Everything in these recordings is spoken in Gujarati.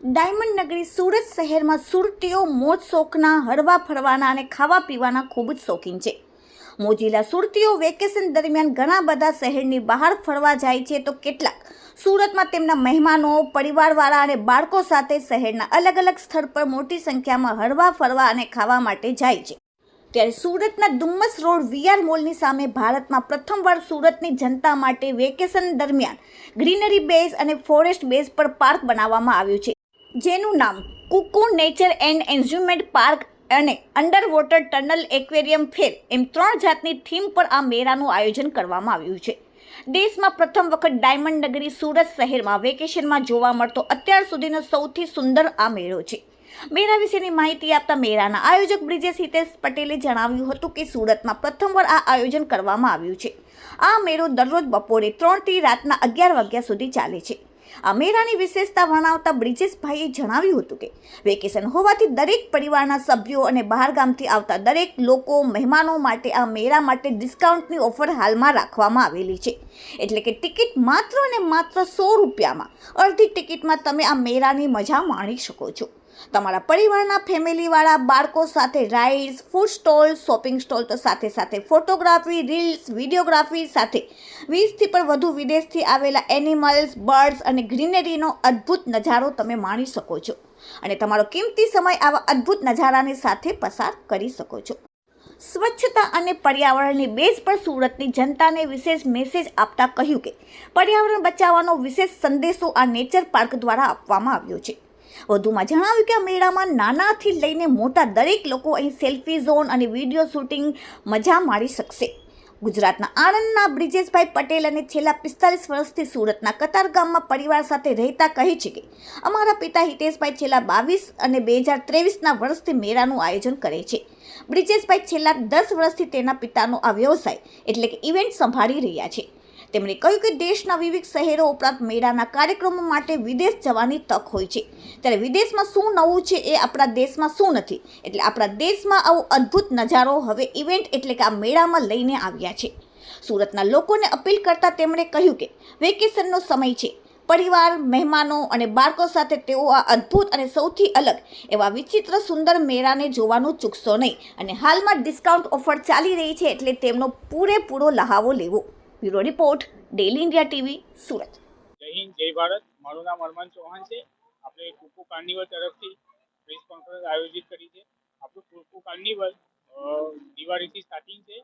ડાયમંડ નગરી સુરત શહેરમાં સુરતીઓ મોજ શોખના, હરવા ફરવાના અને ખાવા પીવાના ખૂબ જ શોખીન છે. મોજીલા સુરતીઓ વેકેશન દરમિયાન ઘણા બધા શહેરની બહાર ફરવા જાય છે તો કેટલાક સુરતમાં તેમના મહેમાનો, પરિવારવાળા અને બાળકો સાથે શહેરના અલગ અલગ સ્થળ પર મોટી સંખ્યામાં હરવા, ફરવા અને ખાવા માટે જાય છે. ત્યારે સુરતના ડુમ્મસ રોડ વીઆર મોલની સામે ભારતમાં પ્રથમવાર સુરતની જનતા માટે વેકેશન દરમિયાન ગ્રીનરી બેઝ અને ફોરેસ્ટ બેઝ પર પાર્ક બનાવવામાં આવ્યું છે, જેનું નામ Kuku nature and amusement park અને under water tunnel aquarium fair એમ ત્રણ જાતની થીમ પર આ મેળાનું આયોજન કરવામાં આવ્યું છે. દેશમાં પ્રથમ વખત ડાયમંડ નગરી સુરત શહેરમાં વેકેશનમાં જોવા મળતો અત્યાર સુધીનો સૌથી સુંદર આ મેળો છે. મેળા વિશેની માહિતી આપતા મેળાના આયોજક બ્રિજેશ હિતેશ પટેલે જણાવ્યું હતું કે સુરતમાં પ્રથમવાર આ આયોજન કરવામાં આવ્યું છે. આ મેળો દરરોજ બપોરે ત્રણથી રાતના અગિયાર વાગ્યા સુધી ચાલે છે. આ મેળાની વિશેષતા વર્ણવતા બ્રિજેશભાઈએ જણાવ્યું હતું કે, વેકેશન હોવાથી દરેક પરિવારના સભ્યો અને બહારગામથી આવતા દરેક લોકો, મહેમાનો માટે આ મેળા માટે ડિસ્કાઉન્ટની ઓફર હાલમાં રાખવામાં આવેલી છે. એટલે કે ટિકિટ માત્ર અને માત્ર સો રૂપિયામાં, અડધી ટિકિટમાં તમે આ મેળાની મજા માણી શકો છો. તમારા પરિવારના ફેમિલીવાળા બાળકો સાથે rides food stall shopping stall તો સાથે સાથે ફોટોગ્રાફી રીલ્સ વિડીયોગ્રાફી સાથે વીસથી પણ વધુ વિદેશથી આવેલા એનિમલ્સ બર્ડ્સ અને ગ્રીનરીનો અદ્ભુત નજારો તમે માણી શકો છો. અને તમારો કિંમતી સમય આવા અદ્ભુત નજારાની સાથે પસાર કરી શકો છો. સ્વચ્છતા અને પર્યાવરણની બેઝ પર સુરતની જનતાને વિશેષ મેસેજ આપતા કહ્યું કે, પર્યાવરણ બચાવવાનો વિશેષ સંદેશો આ નેચર પાર્ક દ્વારા આપવામાં આવ્યો છે. વધુમાં જણાવ્યું કે આ મેળામાં નાનાથી લઈને મોટા દરેક લોકો અહીં સેલ્ફી ઝોન અને વીડિયો શૂટિંગ મજા માણી શકશે. ગુજરાતના આણંદના બ્રિજેશભાઈ પટેલ અને છેલ્લા પિસ્તાલીસ વર્ષથી સુરતના કતાર ગામમાં પરિવાર સાથે રહેતા કહે છે કે, અમારા પિતા હિતેશભાઈ છેલ્લા બાવીસ અને બે હજાર ત્રેવીસના વર્ષથી મેળાનું આયોજન કરે છે. બ્રિજેશભાઈ છેલ્લા દસ વર્ષથી તેના પિતાનો આ વ્યવસાય એટલે કે ઇવેન્ટ સંભાળી રહ્યા છે. તેમણે કહ્યું કે દેશના વિવિધ શહેરો ઉપરાંત મેળાના કાર્યક્રમો માટે વિદેશ જવાની તક હોય છે. ત્યારે વિદેશમાં શું નવું છે એ આપણા દેશમાં શું નથી? એટલે આપણા દેશમાં આવો અદ્ભુત નજારો હવે ઇવેન્ટ એટલે કે આ મેળામાં લઈને આવ્યા છે. સુરતના લોકોને અપીલ કરતા તેમણે કહ્યું કે વેકેશનનો સમય છે. પરિવાર, મહેમાનો અને બાળકો સાથે તેઓ આ અદ્ભુત અને સૌથી અલગ એવા વિચિત્ર સુંદર મેળાને જોવાનું ચૂકશો નહીં. અને હાલમાં ડિસ્કાઉન્ટ ઓફર ચાલી રહી છે એટલે તેમનો પૂરેપૂરો લહાવો લેવો. Bureau report, daily India TV, Surat. જય હિન્દ, જય ભારત. મારું નામ અરમાન ચૌહાણ છે. આપણે કુકુ કાર્નિવલ તરફથી પ્રેસ કોન્ફરન્સ આયોજિત કરી છે. આપણું કુકુ કાર્નિવલ દિવાળીથી સ્ટાર્ટિંગ છે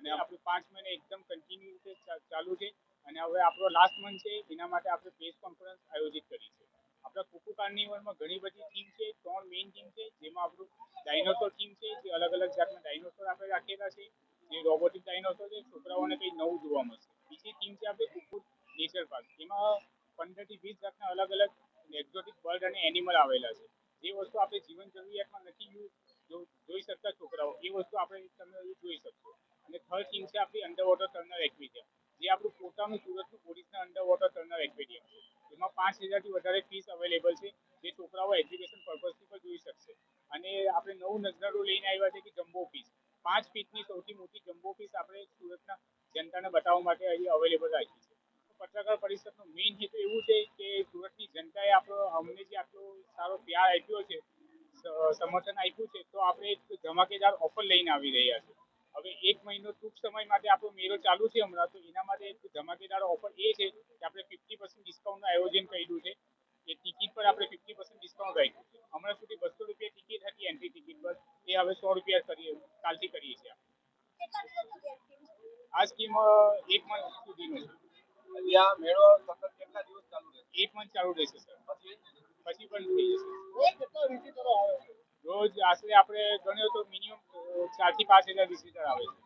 અને આપણું પાંચ મહિને એકદમ કન્ટિન્યુ રીતે ચાલુ છે અને હવે આપણો લાસ્ટ મંથ છે. એના માટે આપણે પ્રેસ કોન્ફરન્સ આયોજિત કરી છે. આપણા કુકુ કાર્નિવલમાં ઘણી બધી થીમ છે. ત્રણ મેઇન થીમ છે, જેમાં આપણું ડાયનોસોર થીમ છે, જે અલગ અલગ જાતના ડાયનોસોર આપણે રાખેલા છે. જે રોબોટિક ડાયનોસોર છે, છોકરાઓને કંઈ નવું જોવા મળશે. બીજી થીમ છે આપણે કુકુર નેચર પાર્ક એમાં પંદરથી વીસ જાતના અલગ અલગ એક્ઝોટિક બર્ડ અને એનિમલ આવેલા છે. જે વસ્તુ આપણે જીવન જરૂરિયાતમાં નથી જોઈ શકતા છોકરાઓ, એ વસ્તુ આપણે તમે જોઈ શકશો. અને થર્ડ થીમ છે આપણી અંડર વોટર ટર્નર એક્વેરિયમ જે આપણું પોતાનું સુરતનું પોલીસના અંડર વોટર ટર્નર એક્વેરિયમ છે. એમાં પાંચ હજારથી વધારે ફીસ અવેલેબલ છે, જે છોકરાઓ એજ્યુકેશન પર્પઝથી પણ જોઈ શકશે. અને આપણે નવું નજરાડું લઈને આવ્યા છે કે જમ્બો ફીસ પાંચ ફીટની સૌથી મોટી જમ્બો ફીસ આપણે સુરતના જનતાને બતાવવા માટે અહીં અવેલેબલ રાખી છે. પત્રકાર પરિષદનો મેઇન હેતુ એવું છે કે સુરતની જનતાએ આપણો અમને જે આટલો સારો પ્યાર આપ્યો છે સમર્થન આપ્યું છે, તો આપણે એક ધમાકેદાર ઓફર લઈને આવી રહ્યા છે હવે એક મહિનો ટૂંક સમય માટે આપણો મેળો ચાલુ છે હમણાં, તો એના માટે એક ધમાકેદાર ઓફર એ છે કે આપણે ફિફ્ટી પર્સન્ટ ડિસ્કાઉન્ટનું આયોજન કર્યું છે. એ ટિકિટ પર આપણે ફિફ્ટી પર્સન્ટ ડિસ્કાઉન્ટ રાખ્યું છે. હમણાં સુધી બસો રૂપિયા ટિકિટ હતી એન્ટ્રી ટિકિટ પર. એ હવે સો રૂપિયા કરીએ કાલથી કરીએ છીએ આ એક મંથ સુધીનું છે આ મેળો સતત કેટલા દિવસ ચાલુ રહેશે? એક મંથ ચાલુ રહેશે સર. પછી? પણ થઈ જશે. રોજ કેટલા વિઝિટરો આવે? છે રોજ આશરે આપણે ગણ્યો તો મિનિમમ ચારથી પાંચ હજાર વિઝિટર આવે છે.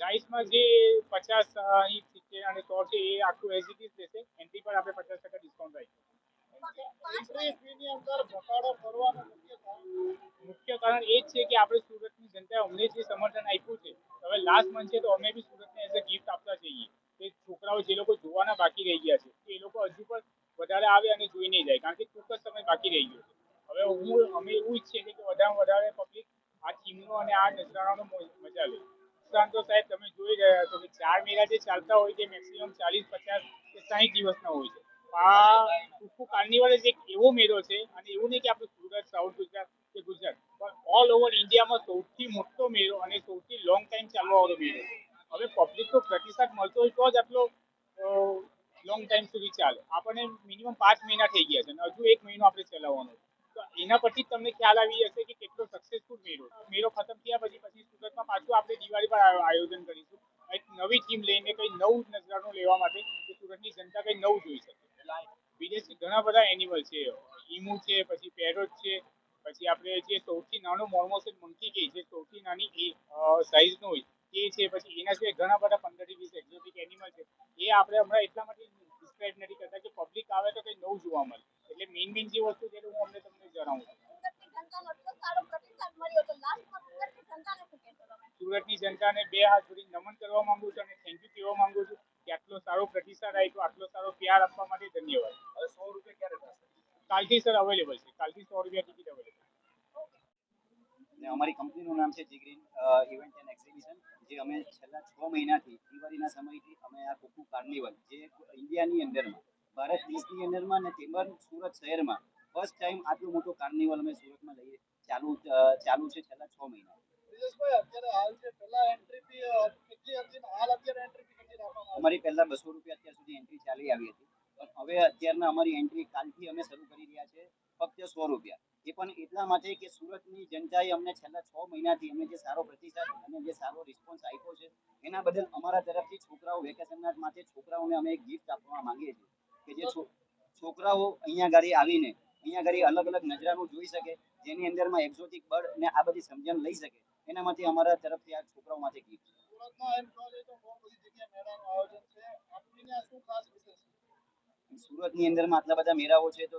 રાઈસમાં જે પચાસ અહીં સિત્તેર અને સો છે એ આખું એઝ ઇટ ઇઝ રહેશે. એન્ટ્રી પર આપણે પચાસ ટકા ડિસ્કાઉન્ટ કરવાનું મુખ્ય કારણ? એ જ છે કે આપણે જનતાએ અમને જે સમર્થન આપ્યું છે હવે લાસ્ટ મંથ છે તો અમે બી સુરતને એઝ અ ગિફ્ટ આપતા જઈએ. કે છોકરાઓ જે લોકો જોવાના બાકી રહી ગયા છે, એ લોકો હજુ પણ વધારે આવે અને જોઈને જાય. કારણ કે ટૂંક જ સમય બાકી રહી ગયો છે. હવે હું, અમે એવું ઈચ્છીએ છીએ કે વધારેમાં વધારે પબ્લિક આ થીમનો અને આ નજરાણાનો મજા લે. નુકસાન તો સાહેબ તમે જોઈ રહ્યા છો કે ચાર મેળા જે ચાલતા હોય તે મેક્સિમમ ચાલીસ, પચાસ કે સાહીઠ દિવસના હોય છે. આ ટૂંકું કાર્નિવલ એક એવો મેળો છે અને એવું નહીં કે આપણે Surat, south Gujarat all over ઇન્ડિયામાં સૌથી મોટો મેળો અને સૌથી લોંગ ટાઈમ ચાલવાવાળો મેળો. હવે પબ્લિકનો પ્રતિસાદ મળતો હોય તો જ આટલો લોંગ ટાઈમ સુધી ચાલે. આપણને મિનિમમ પાંચ મહિના થઈ ગયા છે અને હજુ એક મહિનો આપણે ચલાવવાનો તો એના જ તમને ખ્યાલ આવી જશે કે કેટલો સક્સેસફુલ મેળો મેળો ખતમ થયા પછી પછી સુરતમાં પાછું આપણે દિવાળી પર આયોજન કરીશું. એક નવી થીમ લઈને કંઈ નવું નજરાનું લેવા માટે કે સુરતની જનતા કંઈ નવું જોઈ શકે. વિદેશી ઘણા બધા એનિમલ છે. ઈમુ છે, પછી પેરોટ છે પછી આપણે જે સૌથી નાનો મોર્મોસેલ મંકી કે જે સૌથી નાની એ સાઈઝનો હોય એ છે પછી એના સિવાય ઘણા બધા પંદરથી વીસ એક્ઝોટિક એનિમલ છે. એ આપણે હમણાં એટલા માટે ડિસ્ક્રાઇબ નથી કરતા કે પબ્લિક આવે તો કંઈ નવું જોવા મળે. એટલે મેઇન મેઇન જે વસ્તુ છે હું અમને તમને જણાવું છું. સુરતની જનતાનો બે હાથ જોડી નમન કરવા માંગુ છું અને થેન્ક યુ કહેવા માંગુ છું કે આટલો સારો પ્રતિસાદ આપ્યો આટલો સારો પ્યાર આપવા માટે ધન્યવાદ. હવે સો રૂપિયા ક્યારે થશે? કાલથી સર અવેલેબલ છે. કાલથી સો રૂપિયા ટિકિટ અમારી કંપનીનું નામ છે જીગ્રીન ઇવેન્ટ એન્ડ એક્ઝિબિશન જે અમે છેલ્લા છ મહિનાથી દિવાળીના સમયથી અમે આ કુકુ કાર્નિવલ જે ઇન્ડિયાની અંદરમાં ભારત દેશની અંદરમાં ને તેમજ સુરત શહેરમાં ફર્સ્ટ ટાઈમ આટલું મોટું કાર્નિવલ અમે સુરતમાં લઈએ ચાલુ ચાલુ છે છેલ્લા છ મહિના અમારી પહેલા બસો રૂપિયા અત્યાર સુધી એન્ટ્રી ચાલી આવી હતી. પણ હવે અત્યારના અમારી એન્ટ્રી કાલથી અમે શરૂ કરી રહ્યા છે, ફક્ત સો રૂપિયા. એ પણ એટલા માટે કે સુરતની જનતાએ અમને છેલ્લા છ મહિનાથી અમને જે સારો પ્રતિસાદ અને જે સારો રિસ્પોન્સ આપ્યો છે, એના બદલ અમારા તરફથી છોકરાઓ વેકેશનના માટે છોકરાઓને અમે એક ગિફ્ટ આપવા માંગીએ છીએ કે જે છોકરાઓ અહીંયા ગાડી આવીને, અહીંયા ઘરે અલગ અલગ નજરાનું જોઈ શકે, જેની અંદરમાં એક્ઝોટિક બર્ડ અને આ બધી સમજણ લઈ શકે, એના માટે અમારા તરફથી આ છોકરાઓ માટે ગિફ્ટ સુરતમાં એમ તો બહુ બધી જગ્યાએ મેળાનું આયોજન છે. આપની શું ખાસ વિશેષ સુરતની અંદરમાં આટલા બધા મેળાઓ છે, તો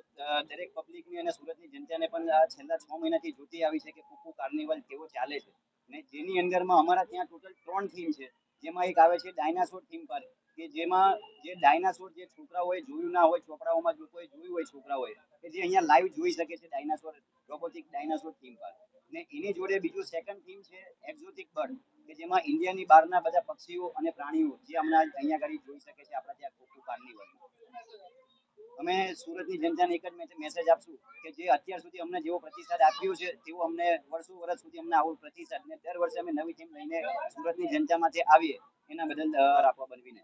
દરેક પબ્લિકને અને સુરતની જનતાને પણ આ છેલ્લા છ મહિનાથી જોતી આવી છે કે કુકુ કાર્નિવલ કેવો ચાલે છે. અને જેની અંદરમાં અમારા ત્યાં ટોટલ ત્રણ થીમ છે. જેમાં એક આવે છે ડાયનાસોર થીમ પર કે જેમાં જે ડાયનાસોર જે છોકરાઓએ જોયું ના હોય છોકરાઓમાં જો કોઈ જોયું હોય છોકરાઓએ, કે જે અહીંયા લાઈવ જોઈ શકે છે ડાયનાસોર રોબોટિક ડાયનાસોર થીમ પર ને એની જોડે બીજું સેકન્ડ થીમ છે એક્ઝોટિક બર્ડ કે જેમાં ઇન્ડિયાની બહારના બધા પક્ષીઓ અને પ્રાણીઓ જે હમણાં અહીંયા આગળ જોઈ શકે છે, આપણા ત્યાં કોકુ અમે સુરતની જનતાને એક જ મેસે- મેસેજ આપશું કે જે અત્યાર સુધી અમને જેવો પ્રતિસાદ આપ્યો છે તેવો અમને વર્ષો વર્ષ સુધી અમને આવો પ્રતિસાદ. ને દર વર્ષે અમે નવી ટીમ લઈને સુરતની જનતા માટે આવીએ એના બદલ અ, રાખવા બનવીને.